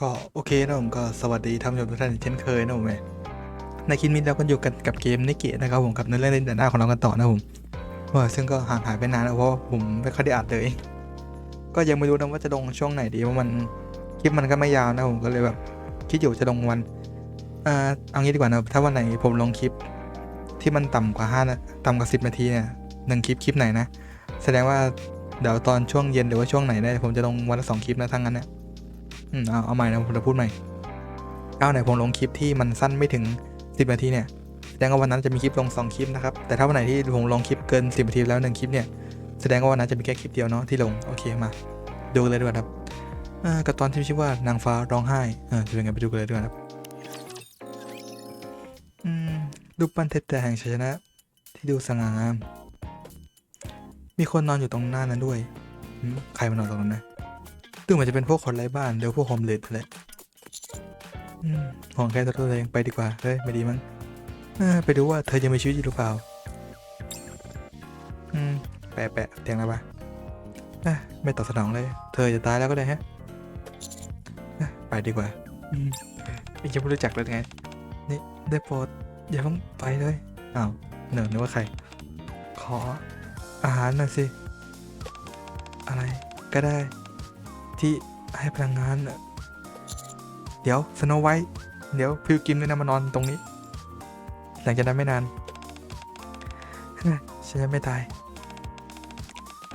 ก็โอเคนะผมก็สวัสดีท่านผู้ชมทุกท่านเช่นเคยนะผมในคลิปนี้เราก็อยู่กันกับเกมนิเกะนะครับผมกับเนื้อเรื่องในหน้าของเรากันต่อนะผมว่าซึ่งก็ห่างหายไปนานแล้วเพราะผมไม่ค่อยได้อัดเลย ก็ยังไม่รู้นะว่าจะลงช่วงไหนดีเพราะมันคลิปมันก็ไม่ยาวนะผมก็เลยแบบคิดอยู่จะลงวันอ่าเอางี้ดีกว่านะถ้าวันไหนผมลงคลิปที่มันต่ำกว่าห้านะต่ำกว่าสิบนาทีเนี่ยหนึ่งคลิปคลิปไหนนะ แสดงว่าเดี๋ยวตอนช่วงเย็นหรือว่าช่วงไหนได้ผมจะลงวันละสองคลิปนะทั้งนั้นเนะ อืมเอาเอาใหม่นะผมจะพูดใหม่เอาไหนผมลงคลิปที่มันสั้นไม่ถึง 10 นาทีเนี่ยแสดงว่าวันนั้นจะมีคลิปลง 2 คลิปนะครับ แต่ถ้าวันไหนที่ผมลงคลิปเกิน 10 นาทีแล้วหนึ่งคลิปเนี่ย แสดงว่าวันนั้นจะมีแค่คลิปเดียวเนาะที่ลง โอเคมา ดูกันเลยดีกว่าครับอ่ากับตอนที่ชื่อว่านางฟ้าร้องไห้อ่าจะเป็นไงไปดูกันเลยดีกว่าครับอืมรูปปั้นเทพแต่แห่งชัยชนะ ที่ดูสง่างาม มีคนนอนอยู่ตรงหน้านั้นด้วย ใครมานอนตรงนั้นนะ ดูเหมือนจะเป็นพวกคนไร้บ้านเดี๋ยวพวกโฮมเลดแหละอืมห่วงแค่ตัวเองไปดีกว่า เฮ้ย ไม่ดีมั้งไปดูว่าเธอยังมีชีวิตอยู่หรือเปล่า อืม แปะแปะเตียงแล้วปะไม่ตอบสนองเลย เธอจะตายแล้วก็ได้ฮะ ไปดีกว่า อืมยังไม่รู้จักเลยไง นี่ได้โปรดอย่าเพิ่งไปเลย อ้าวเนอะนึกว่าใคร ขออาหารหน่อยสิ อะไรก็ได้ ที่ให้พลังงานเดี๋ยวสโนไวท์เดี๋ยวพิวกิมด้วยนะมานอนตรงนี้ หลังจากนั้นไม่นานฉันยังไม่ตาย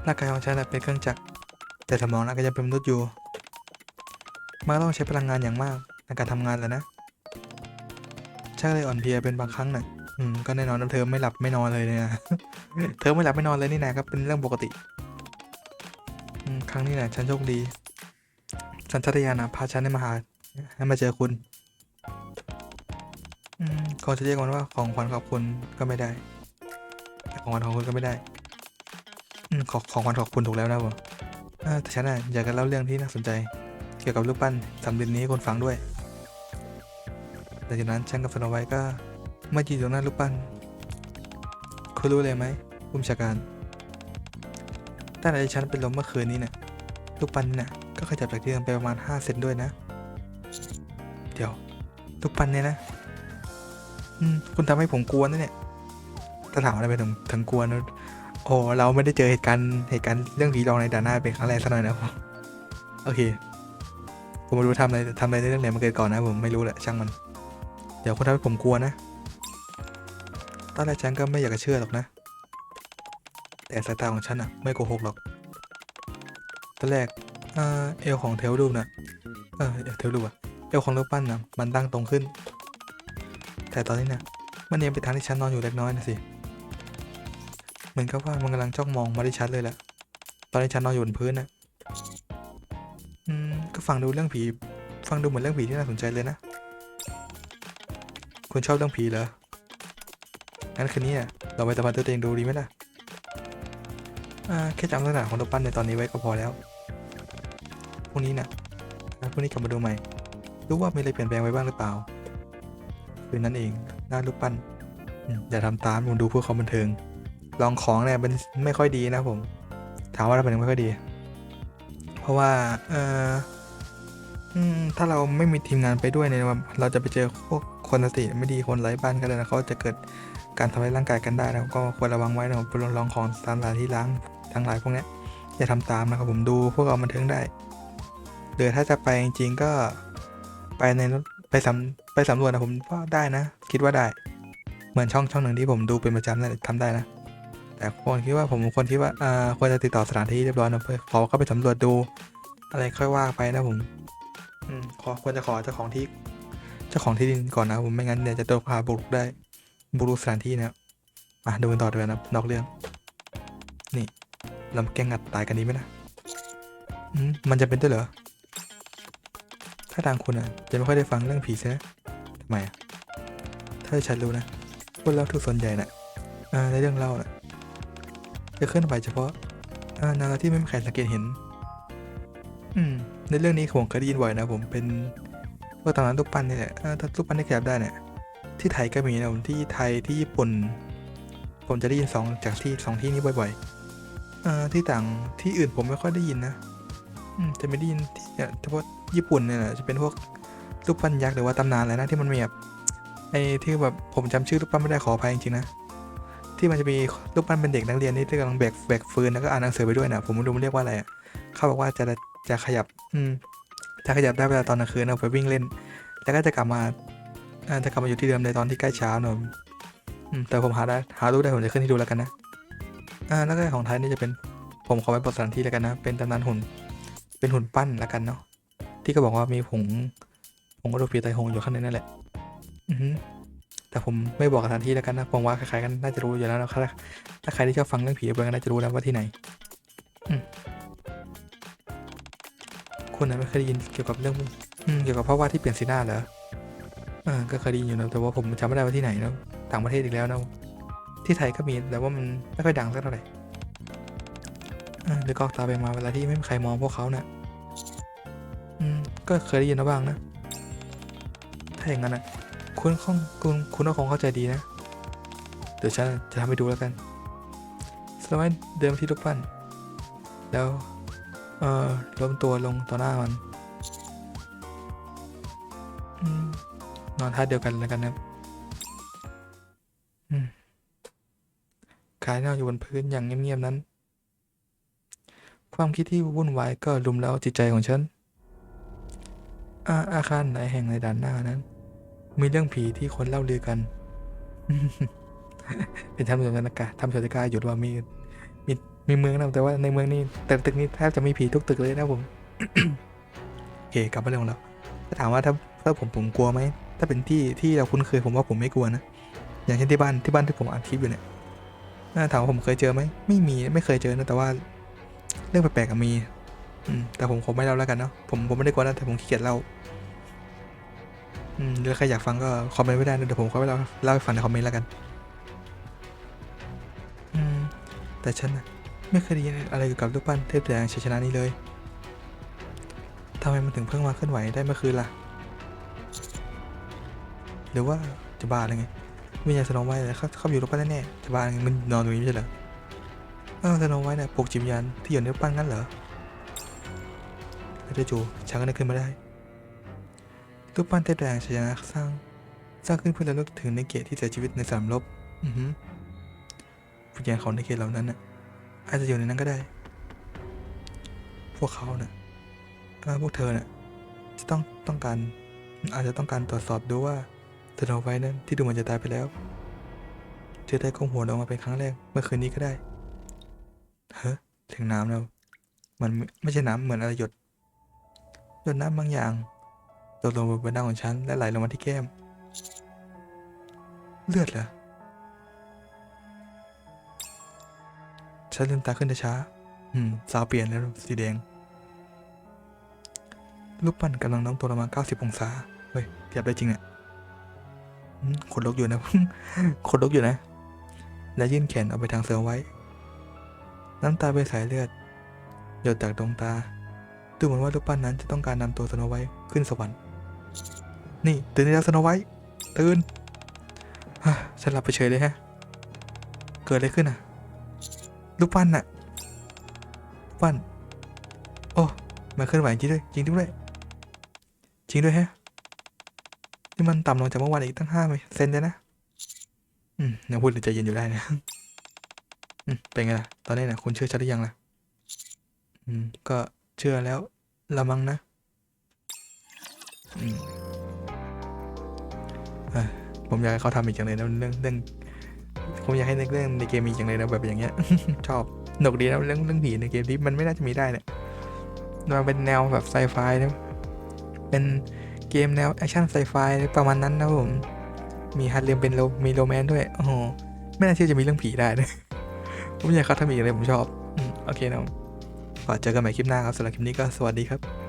ร่างกายของฉันเป็นเครื่องจักรแต่สมองน่ะก็ยังเป็นมนุษย์อยู่มันต้องใช้พลังงานอย่างมากในการทำงานแหละนะฉักเลยอ่อนเพลียเป็นบางครั้งน่ะอืมก็แน่นอนนเธอไม่หลับไม่นอนเลยเนี่ยเธอไม่หลับไม่นอนเลยนี่นะก็เป็นเรื่องปกติ ครั้งนี้แหละฉันโชคดี สัญชาตญาณนะพาฉันให้มาหา ให้มาเจอคุณอืมก่อนจะเรียกมันว่าของขวัญขอบคุณก็ไม่ได้ ของขวัญของคุณก็ไม่ได้อของของขวัญขอบคุณถูกแล้วนะผมเออแต่ฉันนะอยากจะเล่าเรื่องที่น่าสนใจ เกี่ยวกับรูปปั้นสำเร็จนี้ให้คนฟังด้วยหลังจากนั้นฉันกับสโนไวท์ก็มายืนอยู่ตรงหน้ารูปปั้นคุณรู้เลยไหมผู้บัญชาการตั้งแต่ฉันเป็นลมเมื่อคืนนี้เนี่ยรูปปั้นนี่เนี่ย ก็ขยับจากที่เดิมไปประมาณ 5 เซนด้วยนะ เดี๋ยวรูปปั้นเนี่ยนะ อืม คุณทำให้ผมกลัวนะเนี่ยถ้าถามอะไรไปถึงถึงกลัวนะโอ้เราไม่ได้เจอเหตุการณ์เหตุการณ์เรื่องผีหลอกในด่านหน้าเป็นครั้งแรกซะหน่อยนะผมโอเค ผมไม่รู้ทำอะไรทำอะไรในเรื่องไหนมาเกิดก่อนนะผมไม่รู้แหละช่างมัน เดี๋ยวคุณทำให้ผมกลัวนะตอนแรกฉันก็ไม่อยากจะเชื่อหรอกนะ แต่สายตาของฉันอะไม่โกหกหรอกตอนแรก อ่อเอวของเทลรูปนะเออเอวเทลรูปอะเอวของรูปปั้นนะมันตั้งตรงขึ้น แต่ตอนนี้นะมันเอียงไปทางที่ฉันนอนอยู่เล็กน้อยนะสิเหมือนกับว่ามันกำลังจ้องมองมาที่ฉันเลยแหละตอนที่ฉันนอนอยู่บนพื้นนะอืมก็ฟังดูเรื่องผีฟังดูเหมือนเรื่องผีที่น่าสนใจเลยนะคุณชอบเรื่องผีเหรองั้นคืนนี้เราไปสัมผัสตัวเองดูดีไหมล่ะอ่าแค่จำลักษณะของรูปปั้นในตอนนี้ไว้ก็พอแล้ว พรุ่งนี้นะอ่าพรุ่งนี้กลับมาดูใหม่รู้ว่ามีอะไรเปลี่ยนแปลงไว้บ้างหรือเปล่าคืนนั้นเองหน้ารูปปั้นอย่าทำตามผมดูเพื่อความบันเทิง ลองของเนี่ยเป็นไม่ค่อยดีนะผม ถามว่าทำไมถึงไม่ค่อยดี เพราะว่าเออถ้าเราไม่มีทีมงานไปด้วยเนี่ยเราจะไปเจอพวกคนสติไม่ดีคนไร้บ้านกันเลยนะเขาจะเกิดการทำร้ายร่างกายกันได้นะก็ควรระวังไว้นะครับไปลองของตามสถานที่ล้างทั้งหลายพวกนี้อย่าทำตามนะครับผมดูพวกเราบันเทิงได้ หรือถ้าจะไปจริงๆก็ไปในรถไปสำไปสำรวจนะผมว่าได้นะ คิดว่าได้ เหมือนช่องช่องหนึ่งที่ผมดูเป็นประจำนั่นแหละทำได้นะ แต่คนคิดว่าผมคนที่ว่าอ่าควรจะติดต่อสถานที่เรียบร้อยนะเพื่อขอเข้าไปสำรวจดู อะไรค่อยว่าไปนะผมอืมขอควรจะขอเจ้าของที่เจ้าของที่ดินก่อนนะผมไม่งั้นเนี่ยจะโดนพาบุกได้บุกรุกสถานที่นะมาดูกันต่อเลยนะนอกเรื่อง นี่เราแกงงัดตายกันดีไหมนะอืมมันจะเป็นด้วยเหรอ ถ้าทางคุณอะจะไม่ค่อยได้ฟังเรื่องผีใช่ไหมทำไมอะถ้าฉันรู้นะพวกเราทุกส่วนใหญ่น่ะอ่าในเรื่องเล่าน่ะจะเคลื่อนไหวเฉพาะนาราที่ไม่มีใครสังเกตเห็น อืม ในเรื่องนี้ผมเคยได้ยินบ่อยนะผมเป็นพวกตำนานรูปปั้นนี่แหละถ้ารูปปั้นที่ขยับได้เนี่ยที่ไทยก็มีนะผมที่ไทยที่ญี่ปุ่น ผมจะได้ยินสองจากที่สองที่นี้บ่อยๆอที่ต่างที่อื่นผมไม่ค่อยได้ยินนะ ออืมแต่ไม่ได้ยินที่เนี่ยเฉพาะญี่ปุ่นเนี่ยจะเป็นพวกรูปปั้นยักษ์หรือว่าตำนานอะไรนะที่มันมีแบบไอ้ที่แบบผมจำชื่อรูปปั้นไม่ได้ขออภัยจริงๆนะที่มันจะมีรูปปั้นเป็นเด็กนักเรียนที่กำลังแบกแบกฟืนแล้วก็อ่านหนังสือไปด้วยนะผมไม่รู้มันเรียกว่าอะไรอะเขาบอกว่าจะจะขยับ อืมจะขยับได้เวลาตอนกลางคืนเอาไปวิ่งเล่น แล้วก็จะกลับมาจะกลับมาอยู่ที่เดิมในตอนที่ใกล้เช้าหน่อยแต่ผมหาได้หารู้ได้ผมจะขึ้นให้ดูแล้วกันนะอ่าแล้วก็ของไทยนี่จะเป็นผมขอไว้บทสถานที่แล้วกันนะ เป็นตำนานหุ่น เป็นหุ่นปั้นแล้วกันเนาะที่ก็บอกว่ามีผงผงกระดูกผีไตหงอยู่ข้างในนั่นแหละ อือแต่ผมไม่บอกสถานที่แล้วกันนะผมว่าใครๆกันน่าจะรู้อยู่แล้วนะถ้าถ้าใครที่ชอบฟังเรื่องผีเบิร์ก็น่าจะรู้แล้วว่าที่ไหนคุณน่ะไม่เคยได้ยินเกี่ยวกับเรื่องเกี่ยวกับภาพวาดที่เปลี่ยนสีหน้าเหรอเออก็เคยได้ยินอยู่นะแต่ว่าผมจำไม่ได้ว่าที่ไหนนะต่างประเทศอีกแล้วนะที่ไทยก็มีแต่ว่ามันไม่ค่อยดังสักเท่าไหร่ หรือกอกตาไปมาเวลาที่ไม่มีใครมองพวกเขาเน่ะอืมก็เคยได้ยินมาบ้างนะ ถ้าอย่างนั้นนะคุณคงคุณคุณก็คงเข้าใจดีนะ เดี๋ยวฉันจะทำให้ดูแล้วกันสมัยเดิมที่รูปปั้น แล้ว เอ่อล้มตัวลงต่อหน้ามันอนอนท่าเดียวกันแล้วกันนะครับอืมกายนั่งอยู่บนพื้นอย่างเงียบๆนั้น ความคิดที่วุ่นวายก็ลุมเล้าจิตใจของฉันอาอาคารไหนแห่งในด้านหน้านั้น มีเรื่องผีที่คนเล่าลือกัน เป็นทำสถานการณ์ทำสถานการหยุดว่ามีมีมีเมืองนะแต่ว่าในเมืองนี้แต่ตึกนี้แทบจะมีผีทุกตึกเลยนะผมโอเคกลับมาเรื่องของเราถ้าถามว่าถ้าถ้าผมผมกลัวไหมถ้าเป็นที่ที่เราคุ้นเคยผมว่าผมไม่กลัวนะอย่างเช่นที่บ้านที่บ้านที่ผมอ่านคลิปอยู่เนี่ยถาถามว่าผมเคยเจอไหมไม่มีไม่เคยเจอนะแต่ว่า เรื่องแปลกๆอะมีอืมแต่ผมคงไม่เล่าแล้วกันเนาะผมผมไม่ได้กลัวนะแต่ผมขี้เกียจเล่าอืมหรือใครอยากฟังก็คอมเมนต์ไว้ได้นะเดี๋ยวผมค่อยไปเล่าเล่าให้ฟังในคอมเมนต์แล้วกันอืมแต่ฉันไม่เคยได้ยินอะไรเกี่ยวกับรูปปั้นเทพแดงชัยชนะนี้เลยทำไมมันถึงเพิ่งมาเคลื่อนไหวได้เมื่อคืนล่ะ หรือว่าจะบ้าอะไรไงวิญญาณสโนไว้เลยเขาเขาอยู่รูปปั้นแน่ๆจะบ้าไงมันนอนตรงนี้ไม่ใช่เหรอ เออสโนไว้เนี่ยปลุกจิตวิญญาณที่อยู่ในปั้นงั้นเหรอแล้วจู่ๆฉันก็นึกขึ้นมาได้รูปปั้นเทพแดงชัยนะสร้าง สร้างขึ้นเพื่อระลึกถึงในเกตที่เสียชีวิตในสามรบอือฮึวิญญาณของในเกตเหล่านั้นน่ะอาจจะอยู่ในนั้นก็ได้ พวกเขาน่ะเอ่อพวกเธอน่ะจะต้องต้องการอาจจะต้องการตรวจสอบดูว่าเธอเอาไว้นั้นที่ดูเหมือนจะตายไปแล้ว เธอได้ก้มหัวลงมาเป็นครั้งแรกเมื่อคืนนี้ก็ได้ เฮ้ถึงน้ำแล้ว มันไม่ใช่น้ำเหมือนอะไรหยด หยดน้ำบางอย่างตกลงบนใบหน้าของฉันและไหลลงมาที่แก้ม เลือดเหรอฉันลืมตาขึ้นช้า อืม สาวเปลี่ยนแล้วสีแดงรูปปั้นกำลังน้อมตัวลงมา 90 องศา เฮ้ยเทียบได้จริงเนี่ยขนลุกอยู่นะขนลุกอยู่นะ และยื่นแขนออกไปทางเสือไว้ น้ำตาเป็นสายเลือด หยดจากดวงตา ดูเหมือนว่ารูปปั้นนั้นจะต้องการนำตัวสโนไว้ขึ้นสวรรค์ นี่ตื่นได้แล้วสโนไว้ตื่นฮ่าฉันหลับไปเฉยเลยฮะ เกิดอะไรขึ้นอะ รูปปั้นน่ะรูปปั้น โอ้มันเคลื่อนไหวจริงด้วย จริงด้วย จริงด้วยแฮะ นี่มันต่ำลงจากเมื่อวานอีกตั้งห้าเซนเลยนะ อืมยังพูดใจเย็นอยู่ได้นะ เป็นไงล่ะ ตอนนี้นะคุณเชื่อฉันหรือยังล่ะ อืม ก็เชื่อแล้วละมั้งนะ อืมอผมอยากให้เขาทำอีกอย่างเลยนะเรื่องเรื่องผมอยากให้เรื่องในเกมมีอย่างเลยนะแบบอย่างเงี้ย ชอบหนกดีนะเรื่องเรื่องผีในเกมที่มันไม่น่าจะมีได้เนี่ยมันเป็นแนวแบบไซไฟนะเป็นเกมแนวแอคชั่นไซไฟประมาณนั้นนะผม มีฮัตเรียมเป็นโรมีโรแมนด้วย โอ้โห ไม่น่าเชื่อจะมีเรื่องผีได้นะ ผมอยากให้เขาทำอีกเลยผมชอบ โอเคนะฝากเจอกันใหม่คลิปหน้าครับสำหรับคลิปนี้ก็สวัสดีครับ